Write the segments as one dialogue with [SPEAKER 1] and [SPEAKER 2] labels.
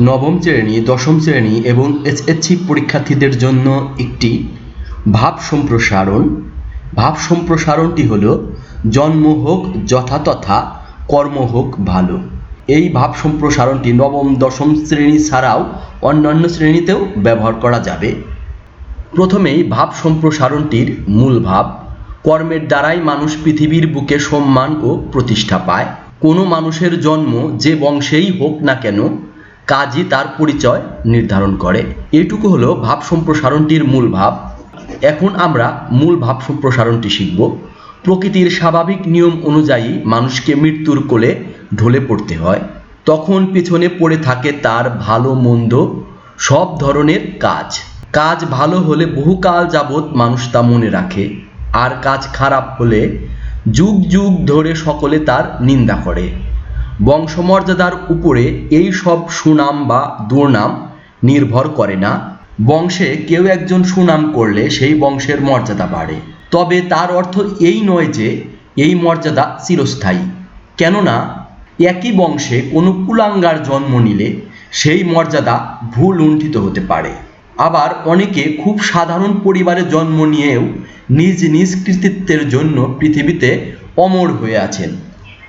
[SPEAKER 1] নবম শ্রেণি, দশম শ্রেণি এবং এসএসসি পরীক্ষার্থীদের জন্য একটি ভাব সম্প্রসারণ। ভাব সম্প্রসারণটি হল জন্ম হোক যথাতথা কর্ম হোক ভালো। এই ভাব সম্প্রসারণটি নবম, দশম শ্রেণি ছাড়াও অন্যান্য শ্রেণীতেও ব্যবহার করা যাবে। প্রথমেই ভাব সম্প্রসারণটির মূল ভাব, কর্মের দ্বারাই মানুষ পৃথিবীর বুকে সম্মান ও প্রতিষ্ঠা পায়। কোনো মানুষের জন্ম যে বংশেই হোক না কেন কাজই তার পরিচয় নির্ধারণ করে। এটুকু হলো ভাব সম্প্রসারণটির মূল ভাব। এখন আমরা মূল ভাব সম্প্রসারণটি শিখব। প্রকৃতির স্বাভাবিক নিয়ম অনুযায়ী মানুষকে মৃত্যুর কোলে ঢলে পড়তে হয়। তখন পিছনে পড়ে থাকে তার ভালো মন্দ সব ধরনের কাজ। কাজ ভালো হলে বহুকাল যাবৎ মানুষ তা মনে রাখে। আর কাজ খারাপ হলে যুগ যুগ ধরে সকলে তার নিন্দা করে। বংশমর্যাদার উপরে এই সব সুনাম বা দুর্নাম নির্ভর করে না। বংশে কেউ একজন সুনাম করলে সেই বংশের মর্যাদা বাড়ে। তবে তার অর্থ এই নয় যে এই মর্যাদা চিরস্থায়ী। কেননা, একই বংশে কোনো কুলাঙ্গার জন্ম নিলে সেই মর্যাদা ভুল লুণ্ঠিত হতে পারে। আবার অনেকে খুব সাধারণ পরিবারে জন্ম নিয়েও নিজ নিজ কৃতিত্বের জন্য পৃথিবীতে অমর হয়ে আছেন।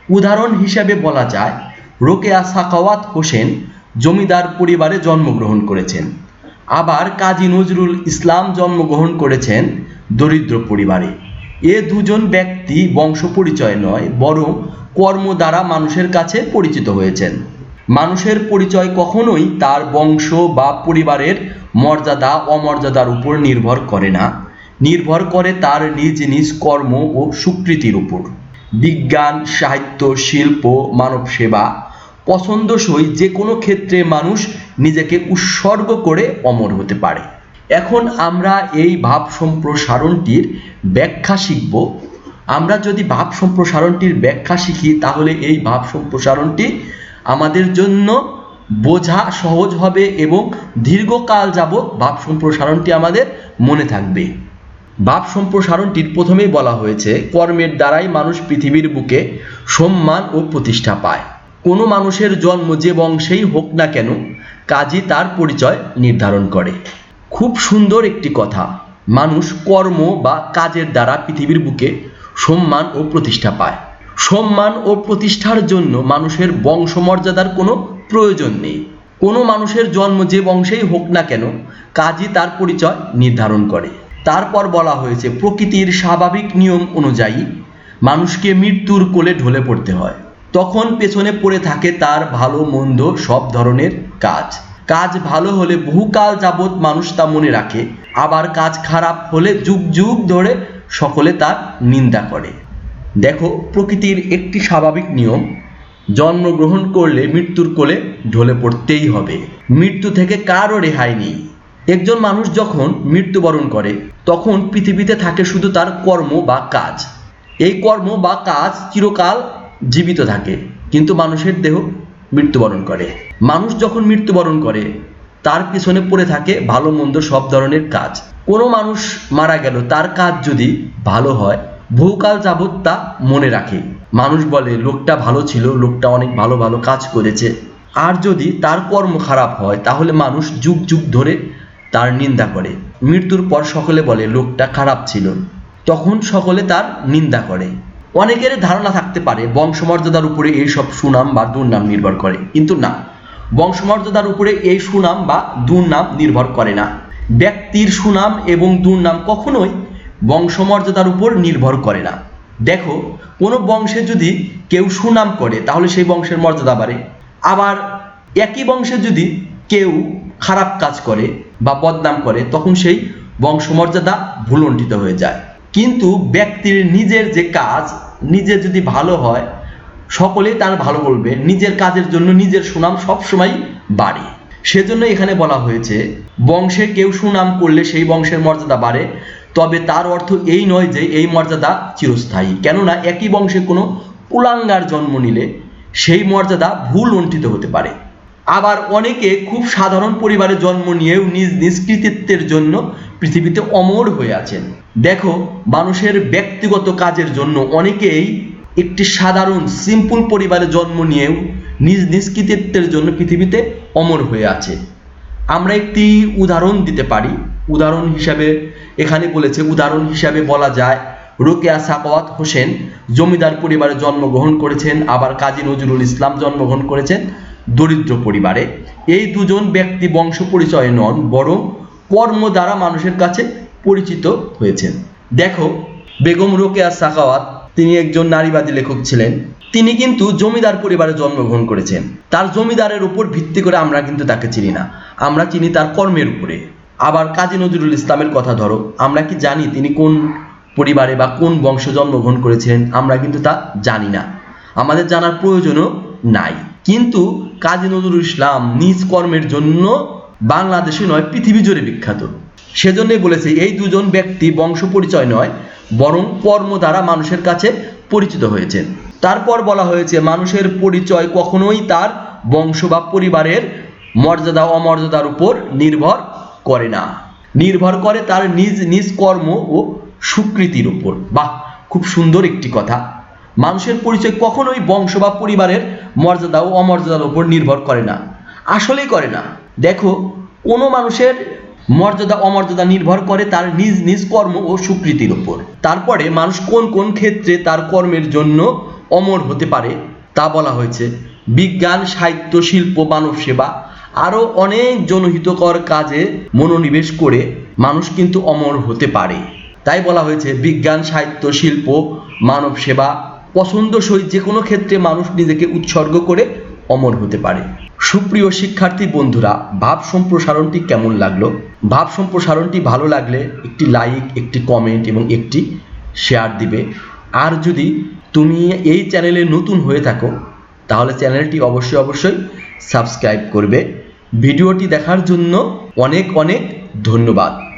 [SPEAKER 1] উদাহরণ হিসাবে বলা যায়, রোকেয়া সাকাওয়াত হোসেন জমিদার পরিবারে জন্মগ্রহণ করেছেন। আবার কাজী নজরুল ইসলাম জন্মগ্রহণ করেছেন দরিদ্র পরিবারে। এ দুজন ব্যক্তি বংশ পরিচয় নয়, বরং কর্ম দ্বারা মানুষের কাছে পরিচিত হয়েছেন। মানুষের পরিচয় কখনোই তার বংশ বা পরিবারের মর্যাদা, অমর্যাদার উপর নির্ভর করে না। নির্ভর করে তার নিজ নিজ কর্ম ও স্বীকৃতির উপর। বিজ্ঞান, সাহিত্য, শিল্প, মানব সেবা, পছন্দসই যে কোনো ক্ষেত্রে মানুষ নিজেকে উৎসর্গ করে অমর হতে পারে। এখন আমরা এই ভাব সম্প্রসারণটির ব্যাখ্যা শিখব। আমরা যদি ভাব সম্প্রসারণটির ব্যাখ্যা শিখি, তাহলে এই ভাব সম্প্রসারণটি আমাদের জন্য বোঝা সহজ হবে এবং দীর্ঘকাল যাবৎ ভাব সম্প্রসারণটি আমাদের মনে থাকবে। ভাব সম্প্রসারণটির প্রথমেই বলা হয়েছে, কর্মের দ্বারাই মানুষ পৃথিবীর বুকে সম্মান ও প্রতিষ্ঠা পায়। কোনো মানুষের জন্ম যে বংশেই হোক না কেন, কাজই তার পরিচয় নির্ধারণ করে। খুব সুন্দর একটি কথা, মানুষ কর্ম বা কাজের দ্বারা পৃথিবীর বুকে সম্মান ও প্রতিষ্ঠা পায়। সম্মান ও প্রতিষ্ঠার জন্য মানুষের বংশমর্যাদার কোনো প্রয়োজন নেই। কোনো মানুষের জন্ম যে বংশেই হোক না কেন, কাজই তার পরিচয় নির্ধারণ করে। তারপর বলা হয়েছে, প্রকৃতির স্বাভাবিক নিয়ম অনুযায়ী মানুষকে মৃত্যুর কোলে ঢলে পড়তে হয়। তখন পেছনে পড়ে থাকে তার ভালো মন্দ সব ধরনের কাজ। কাজ ভালো হলে বহুকাল যাবৎ মানুষ তা মনে রাখে, আবার কাজ খারাপ হলে যুগ যুগ ধরে সকলে তার নিন্দা করে। দেখো, প্রকৃতির একটি স্বাভাবিক নিয়ম, জন্মগ্রহণ করলে মৃত্যুর কোলে ঢলে পড়তেই হবে। মৃত্যু থেকে কারও রেহাই নেই। একজন মানুষ যখন মৃত্যুবরণ করে, তখন পৃথিবীতে থাকে শুধু তার কর্ম বা কাজ। এই কর্ম বা কাজ চিরকাল জীবিত থাকে, কিন্তু মানুষের দেহ মৃত্যুবরণ করে। মানুষ যখন মৃত্যুবরণ করে, তার পিছনে পড়ে থাকে ভালো মন্দ সব ধরনের কাজ। কোনো মানুষ মারা গেল, তার কাজ যদি ভালো হয়, বহুকাল যাবৎ তা মনে রাখে। মানুষ বলে, লোকটা ভালো ছিল, লোকটা অনেক ভালো ভালো কাজ করেছে। আর যদি তার কর্ম খারাপ হয়, তাহলে মানুষ যুগ যুগ ধরে তার নিন্দা করে। মৃত্যুর পর সকলে বলে, লোকটা খারাপ ছিল। তখন সকলে তার নিন্দা করে। অনেকের ধারণা থাকতে পারে, বংশমর্যাদার উপরে এই সব সুনাম বা দুর্নাম নির্ভর করে। কিন্তু না, বংশমর্যাদার উপরে এই সুনাম বা দুর্নাম নির্ভর করে না। ব্যক্তির সুনাম এবং দুর্নাম কখনোই বংশমর্যাদার উপর নির্ভর করে না। দেখো, কোনো বংশে যদি কেউ সুনাম করে, তাহলে সেই বংশের মর্যাদা বাড়ে। আবার একই বংশে যদি কেউ খারাপ কাজ করে বা বদনাম করে, তখন সেই বংশমর্যাদা ভুলণ্ঠিত হয়ে যায়। কিন্তু ব্যক্তির নিজের যে কাজ, নিজে যদি ভালো হয় সকলেই তার ভালো বলবে, নিজের কাজের জন্য নিজের সুনাম সবসময় বাড়ে। সেজন্য এখানে বলা হয়েছে, বংশে কেউ সুনাম করলে সেই বংশের মর্যাদা বাড়ে, তবে তার অর্থ এই নয় যে এই মর্যাদা চিরস্থায়ী। কেননা একই বংশে কোনো কুলাঙ্গার জন্ম নিলে সেই মর্যাদা ভুল লুণ্ঠিত হতে পারে। আবার অনেকে খুব সাধারণ পরিবারে জন্ম নিয়েও নিজ নিজ কৃতিত্বের জন্য পৃথিবীতে অমর হয়ে আছেন। দেখো, মানুষের ব্যক্তিগত কাজের জন্য অনেকেই একটি সাধারণ সিম্পল পরিবারে জন্ম নিয়েও নিজ নিজ কৃতিত্বের জন্য পৃথিবীতে অমর হয়ে আছে। আমরা একটি উদাহরণ দিতে পারি। উদাহরণ হিসাবে এখানে বলেছে, উদাহরণ হিসাবে বলা যায়, রোকেয়া সাকাওয়াত হোসেন জমিদার পরিবারে জন্মগ্রহণ করেছেন, আবার কাজী নজরুল ইসলাম জন্মগ্রহণ করেছেন। দরিদ্র পরিবারে। এই দুজন ব্যক্তি বংশ পরিচয় নন, বরং কর্ম দ্বারা মানুষের কাছে পরিচিত হয়েছেন। দেখো, বেগম রোকেয়া সাকাওয়াত তিনি একজন নারীবাদী লেখক ছিলেন। তিনি কিন্তু জমিদার পরিবারে জন্মগ্রহণ করেছেন। তার জমিদারের উপর ভিত্তি করে আমরা কিন্তু তাকে চিনি না। আমরা চিনি তার কর্মের উপরে। আবার কাজী নজরুল ইসলামের কথা ধরো, আমরা কি জানি তিনি কোন পরিবারে বা কোন বংশ জন্মগ্রহণ করেছিলেন? আমরা কিন্তু তা জানি না। আমাদের জানার প্রয়োজনও নাই। কিন্তু কাজী নজরুল ইসলাম নিজ কর্মের জন্য বাংলাদেশে নয়, পৃথিবী জুড়ে বিখ্যাত। সেজন্যই বলেছে, এই দুজন ব্যক্তি বংশ পরিচয় নয়, বরং কর্ম দ্বারা মানুষের কাছে পরিচিত হয়েছেন। তারপর বলা হয়েছে, মানুষের পরিচয় কখনোই তার বংশ বা পরিবারের মর্যাদা অমর্যাদার উপর নির্ভর করে না। নির্ভর করে তার নিজ নিজ কর্ম ও সুকৃতির উপর। বাহ, খুব সুন্দর একটি কথা। মানুষের পরিচয় কখনোই বংশ বা পরিবারের মর্যাদা ও অমর্যাদার উপর নির্ভর করে না। আসলেই করে না। দেখো, কোনো মানুষের মর্যাদা, অমর্যাদা নির্ভর করে তার নিজ নিজ কর্ম ও সুকৃতির উপর। তারপরে মানুষ কোন কোন ক্ষেত্রে তার কর্মের জন্য অমর হতে পারে তা বলা হয়েছে। বিজ্ঞান, সাহিত্য, শিল্প, মানব সেবা আরও অনেক জনহিতকর কাজে মনোনিবেশ করে মানুষ কিন্তু অমর হতে পারে। তাই বলা হয়েছে, বিজ্ঞান, সাহিত্য, শিল্প, মানব সেবা পছন্দসই যে কোনো ক্ষেত্রে মানুষ নিজেকে উৎসর্গ করে অমর হতে পারে। সুপ্রিয় শিক্ষার্থী বন্ধুরা, ভাব সম্প্রসারণটি কেমন লাগল? ভাব সম্প্রসারণটি ভালো লাগলে একটি লাইক, একটি কমেন্ট এবং একটি শেয়ার দিবে। আর যদি তুমি এই চ্যানেলে নতুন হয়ে থাকো, তাহলে চ্যানেলটি অবশ্যই অবশ্যই সাবস্ক্রাইব করবে। ভিডিওটি দেখার জন্য অনেক অনেক ধন্যবাদ।